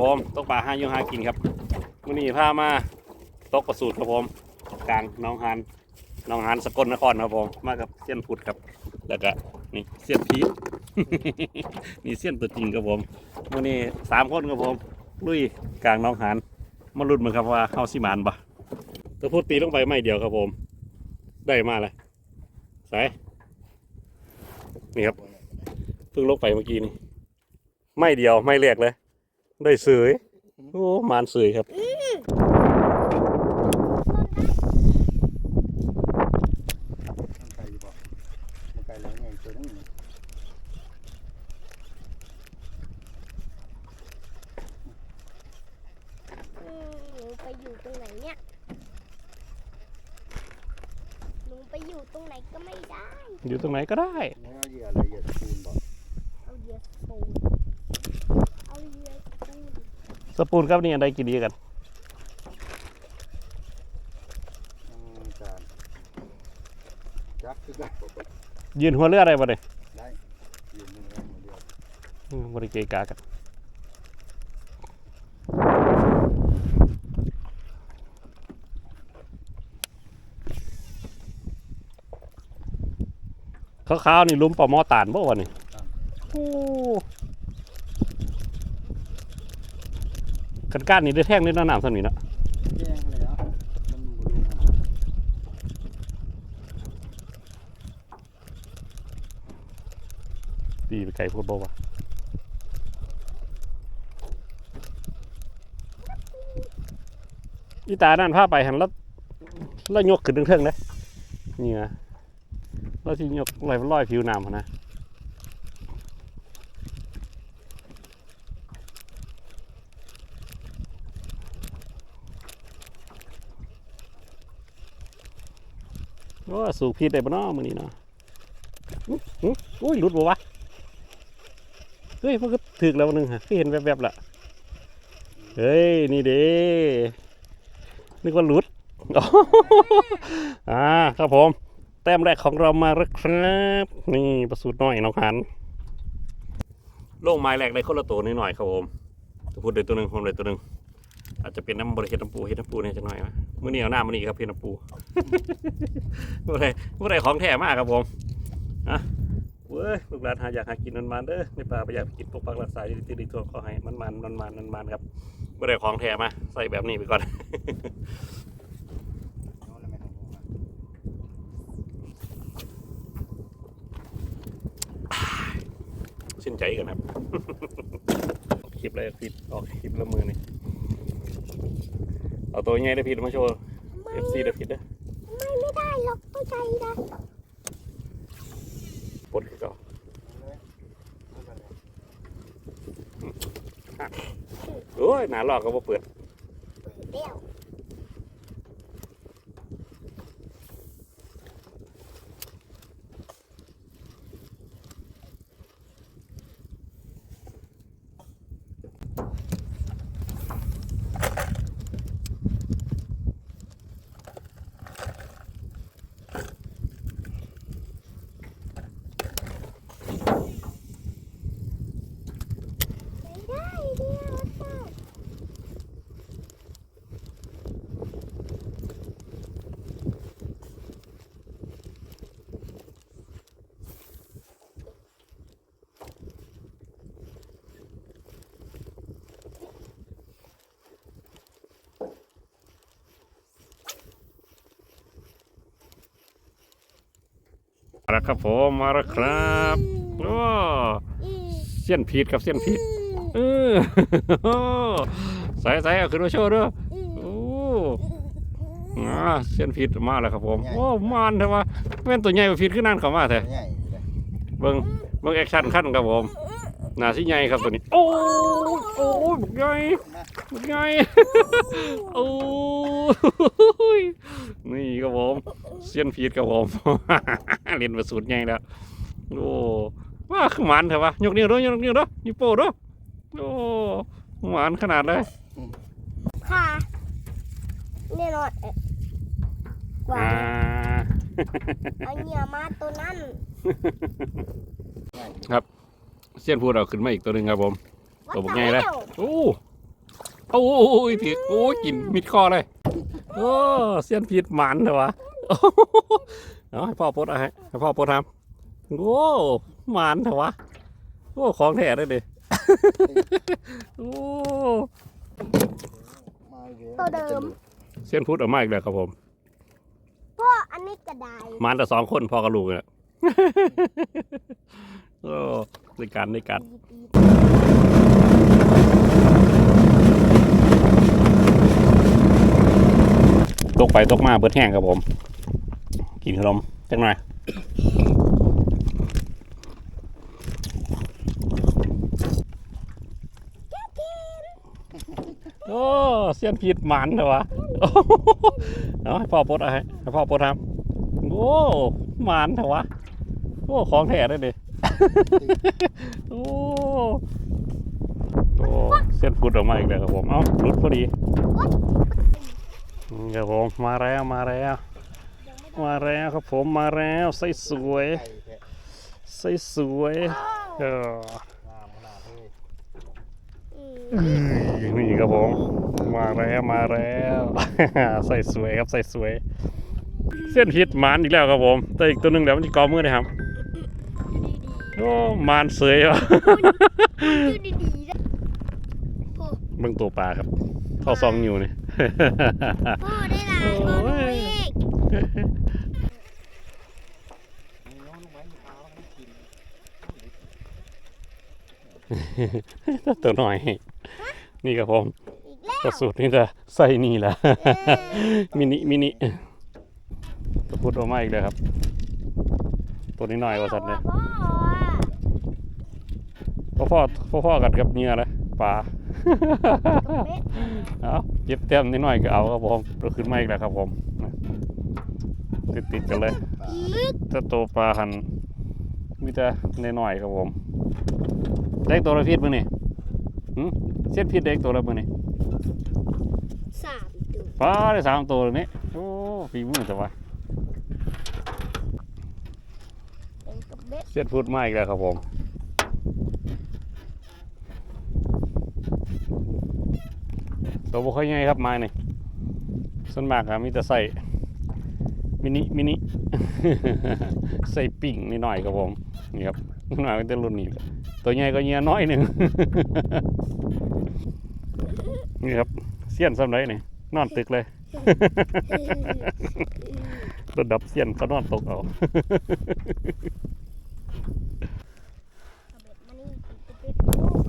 ครับพี่น้องผมตกปลาห้ายูห้ากินครับมื่อนี้พามาตกประสูตรครับผมกลางน้องหานน้องหานสกลนครครับผมมากับเสี้ยนพุดครับแล้วก็นี่เสี้ยนพีนี่เสี้ยนตัวจริงครับผมมื่อนี้สามคนครับผมลุยกลางน้องหานมาลุ้นมือนครับว่าเข้าสิมานปะตัวพูดตีลงไปไม่เดียวครับผม ได้มาเลยสายนี่ครับเพิ่งลงไปเมื่อกี้นี่ไม่เดียวไม่เรียกเลย ได้เสยโอ้มานเสยครับมันไก่อยู่บ่มันไก่แล้วไงตัวนั้นนี่อืมหนูไปอยู่ตรงไหนเนี่ยหนูไปอยู่ตรงไหนก็ไม่ได้ อยู่ตรงไหนก็ได้ นี่เอาเหยื่ออะไรเหยื่อปูนบ่ เอาเหยื่อปูนเอาเหยื่อปูน สปูนครับนี่อันใดกินดีกันอืมการจับคือกันยืนหัวเรืออะไรบ่เนี่ยได้ยืนมือได้มือเดียวบริเกกากันขาวๆนี่ลุมปอมอตานบ่วะนี่โอ้ กันก้านนี่ได้แท่งได้น้ำน้ำสนิทนาะแย่งแล้วมันบ่รู้นะตีไปไกลโพูดบ่วะอีตานั่นพาไปหันแล้วแล้วยกขึ้นเทิงๆเลยนี่นะแล้วที่ยกลอยลอยผิวน้ำนะ ว่าสูบพิษได้บ่เนาะมื้อนี้เนาะอุ้ยหลุดบ่วะเฮ้ยมันก็ถึกแล้วนึงฮะเห็นแวบๆละเฮ้ยนี่เด้นึกว่าหลุดอ๋ออ่าครับผม แต้มแรกของเรามาแล้วครับนี่ประสูตรน้อยน้องหันโล่งไม้แรกได้คนละตัวนิดหน่อยครับผมตัวพูดเดยตัวหนึ่งผมเลยตัวหนึ่ง อาจจะเป็นน้ำบริเฮ็ดน้ำปูเฮ็ดน้ำปูเนี่ยจะหน่อยไหมมื่อนี้เอาหน้ามันนี่ครับเฮ็ดน้ำปูเมื่อไรเมื่อไรของแท้มากครับผมอะเว้ยลูกหลานหาอยากหากินมันมันๆเด้อในป่าไปอยากกินพวกปักรักษาอยู่ที่ดีทั่วขอให้มันมันมันมันมันมันๆครับเมื่อไรของแท้มาใส่แบบนี้ไปก่อนเอาแล้วไม่ต้องห่วงอะสิ้นใจกันครับคลิปอะไรคลิปออกคลิปละมือนี่ เอาตัวใหญ่ได้ผิดมาโชว์ไม่ FC ได้ผิดเด้อไม่ไม่ได้หรอกเข้าใจนะปลดคือเก่าเอาเลยเอากันเลยโอ้ยหนาลอกก็บ่เปิด เดี๋ยว ไม่ได้เดี๋ยวค่ะ มาแล้วครับผมมาแล้วครับโอ้อืมเสี้ยนพีดครับเสี้ยนพีดเออใส่ใส่เอาขึ้นมาโชว์ด้วยอืมโอ้อ่าเสี้ยนพีดมาแล้วครับผมโอ้มันเถอะว่าแม่นตัวใหญ่กว่าพีดขึ้นนั่นเข้ามาแท้ใหญ่เลยเบิ่งเบิ่งแอคชั่นขั้นครับผม หน้าสิใหญ่ครับตัวนี้ โอ้ยโอ้ยบักใหญ่บักใหญ่โอ้ยนี่ครับผมเสี้ยนพีดครับผมเรียนประสูตรใหญ่แล้วโอ้ว่าคือหมันเถอะวะยกนิ้วด้วยยกนิ้วด้วยนิ้วโป้ด้วยโอ้หวานขนาดเลยค่ะแน่นอนเอ๊ะกว่าอ่าเอาเหยื่อมาตัวนั้นใหญ่ เสี้ยนพูดเอาขึ้นมาอีกตัวหนึ่งครับผมตัวบักใหญ่เลยโอ้โอ้ยผิดโอ้ยกินมิดคอเลยโอ้เสียนผิดหมันเหรอวะโอ้โหเอาให้พ่อปลดเอาให้ให้พ่อปลดทำโอ้หมันเหรอวะโอ้ของแท้เลยดิโอ้มาอีกแล้วตัวเดิมเสียนพุทธเอามาอีกแล้วครับผมพ่ออันนี้กระไดหมันแต่สองคนพอกับลูกเนี่ย โอ้ในการในการปีดตกไปตกมาเบิดแห้งครับผม กินขนมจังหน่อยโอ้เสียนผิดหมันเหรอวะเอาให้พ่อปดเอาให้ให้พ่อปดทำโอ้หมันเหรอวะโอ้ของแท้เลยดิ โอ้โอ้เส้นพุดออกมาอีกแล้วครับผม เอ้าหลุดพอดีนี่ครับผมมาแล้วมาแล้วยังไม่ได้มาแล้วครับผมมาแล้วใส่สวยไก่แท้ใส่สวยเอองามขนาดเลยอืมนี่ครับผม มาแล้วมาแล้วใส่สวยครับใส่สวย เส้นฮิตมานอีกแล้วครับผม แต่อีกตัวหนึ่งเดี๋ยวมันจะกอมือนะครับดูดี โอ้มานเสยวะๆดูดีๆนะโอ้เบิ่งตัวปลาครับเท่าซองนิ้วนี่ พ่อได้หลายพ่อดูอีกนี่น้องลูกไม้มีเท้าให้กินตัวหน่อย นี่ครับผมอีกแล้วกระสูตรนี่จะใส่นี่แหละ เออมินิมินิตัวพุดออกมาอีกเลยครับ ตัวนี้หน่อยกว่าสัตว์เนี่ยพ่ออะ พ่อพ่อพ่อพ่อกันกับเนื้อนะปลาตัวเบ็ดเอาเย็บเต็มนิดหน่อยก็เอาครับผมตัวขึ้นมาอีกแล้วครับผมติดติดๆกันเลยลึกถ้าตัวปลาหันมีแต่นหน่อยๆครับผมเด็กตัวละพิษมือนี่หึเส้นพิษเด็กตัวละมือนี่สามตัวปลาได้สามตัวเลยนี่โอ้ฝีมือแต่ว่าเป็นกับเบ็ดเส้นพุดมาอีกแล้วครับผม ตัวบุค่อยใหญ่ครับไม้นี่ส่วนมากครับมีแต่ใส่มินิมินิใส่ปิ่งนิดหน่อยครับผมนี่ครับหน่อยก็จะรุ่นนี้ตัวใหญ่ก็เงี้ยน้อยหนึ่งนี่ครับเสี้ยนสำไรนี่นอนตึกเลยระดับเสี้ยนเขานอนตกเอา เอาเบ็ดมานี่ติดกับเบ็ดลูก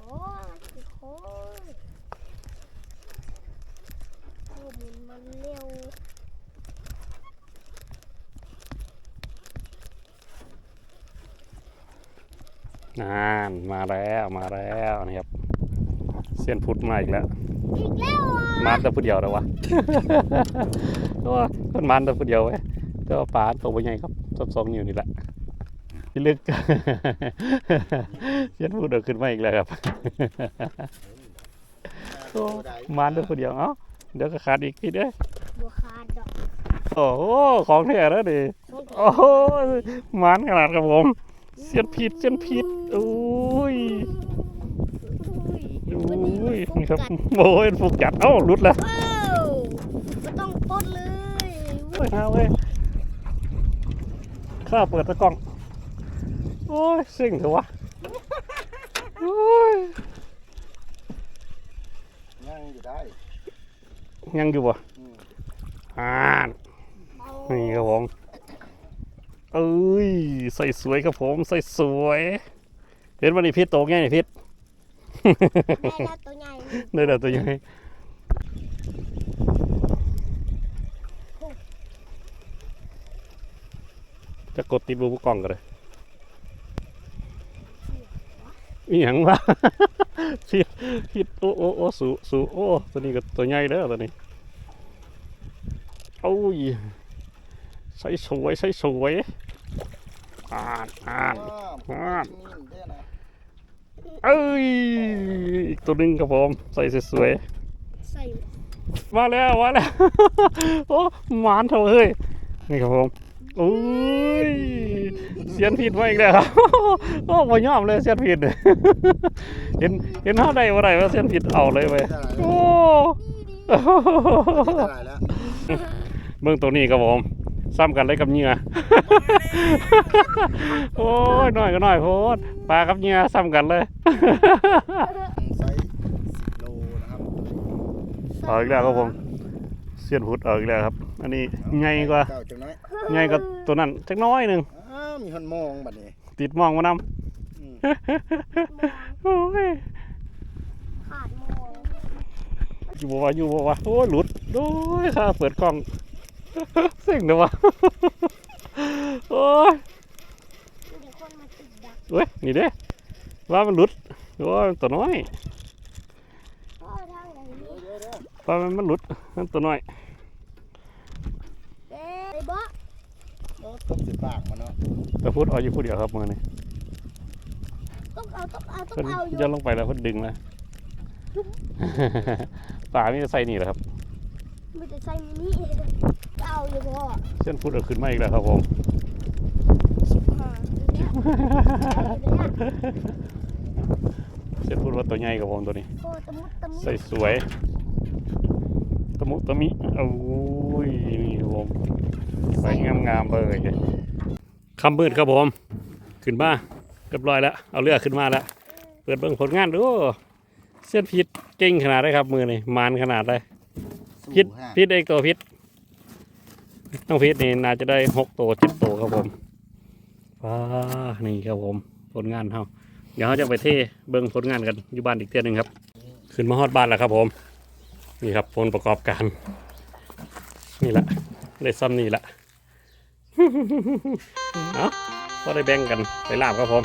โอ้ยโอ้ยโอ้หมุนมันเร็วนานมาแล้วมาแล้วนี่ครับเสี้ยนพุดมาอีกแล้ว อีกแล้วอะมาแต่ผู้เดียวแล้ววะโอ้ยมันมันแต่ผู้เดียวเว้ยแต่ว่าปลาตัวใหญ่ครับสองสองนิ้วนี่แหละพี่ลึกเสี้ยนพุดเดินขึ้นมาอีกแล้วครับโอ้มันแต่ผู้เดียวเอ้า เดี๋ยวก็ขาดอีกทีเด้อบัวขาดดอกโอ้โหของแท้แล้วดิต้องโอ้โหมันขนาดครับผม เสี้ยนผิดเสี้ยนผิดโอ้ยอุ้โอ้ยวันนี้ยมันนี่ครับกัดโอ้ยฟุกจัดเอ้าหลุดแล้วว้าวไม่ต้องปลดเลยเว้ยฮาเว้ยข้าเปิดตะกล้อง โอ้ยสิ่งเถอะวะโอ้ยย่างอยู่ได้ ยังอยู่บ่อืมอ่านเอานี่ครับผมเอ้ยใส่สวยครับผมใส่สวยเห็นวันนี้พิษโตง่ายนี่พิษได้แล้วตัวใหญ่นี่ได้แต่ตัวใหญ่จะกดติดรูปกล้องกันเลยอีหยังวะผิดผิดโอ้โอ้โอ้สูสูโอ้ตัวนี้ก็ตัวใหญ่เด้อตัวนี้ โอ้ยใส่สวยใส่สวยอ่านอ่านว้าวอ่านิ่มๆเด้อนะเอ้ยอีกตัวหนึงครับผมใส่สวยใส่มาแล้วมาแล้วโอ้หมานเถอะเฮ้ยนี่ครับผมโอ้ยเสียนผิดมาอีกแล้วครับโอ้บ่ยอมเลยเสียนผิดเห็นเห็นเท่าใดว่าไรว่าเสียนผิดเอาเลยไปโอ้ ได้แล้ว เบื้องตัวนี้ครับผม ซ้ำกันเลยกับเหงื่อโอ้ยน้อยก็น้อยโพดปลากับเหงื่อซ้ำกันเลยไซส์สิบโลนะครับเอาอีกแล้วครับผมเสียนพุดเอาอีกแล้วครับ อันนี้ใหญ่กว่าเจ้าจังน้อยใหญ่กว่าตัวนั้นจักหน้อยหนึ่งอ้าวมีคนมองบัดนี้ติดมองมานอืมำโอ้ยขาดโมงอยู่บ่วะอยู่บ่วะโอ้ยหลุดโอ้ยข้าเปิดกล้อง เสิ่งเด้อวะโอ้ยเว้ยนี่เด้ว่ามันหลุดโอ้ยตัวน้อยว่ามันมันหลุดมันตัวน้อยเด้อ้บ๊ะโอ้ตบสิปากมันเนาะแต่พูดเอาอยู่ผู้เดียวครับมือนี่ต้องเอาต้องเอาต้องเอาอยู่ย้อนลงไปแล้วพิ่นดึงแล้วป่ามีแต่ใส่นี่แหละครับมันจะใส่มินิจะ เอาอยู่บ่เส้นพุดเอาขึ้นมาอีกแล้วครับผมสิบห้าเนี่ยเนี่ยเส้นพุดว่าตัวใหญ่กับผมตัวนี้ โอ้ตะมุตตะมิใส่สวยตะมุตะมิโอ้ยนี่ครับผมใส่งามงามๆเลยคำมืดครับผม ขึ้นมาเรียบร้อยแล้ว เอาเรือขึ้นมาแล้ว เปิดเบิ่งผลงานดูเส้นพิษเก่งขนาดได้ครับมือนี่มานขนาดได้พิษสู้ห้าพิษเอกตัวพิษ ต้องพิษนี่น่าจะได้หกตัวเจ็ดตัวครับผมว้านี่ครับผมผลงานเขาเดี๋ยวเขาจะไปเทเบิ่งผลงานกันอยู่บ้านอีกเทียหนึงครับ ขึ้นมาฮอดบ้านแล้วครับผม นี่ครับผลประกอบการ นี่แหละได้ซ้ำนี่แหละเอาะก็ได้แบ่งกันไปลาบครับผม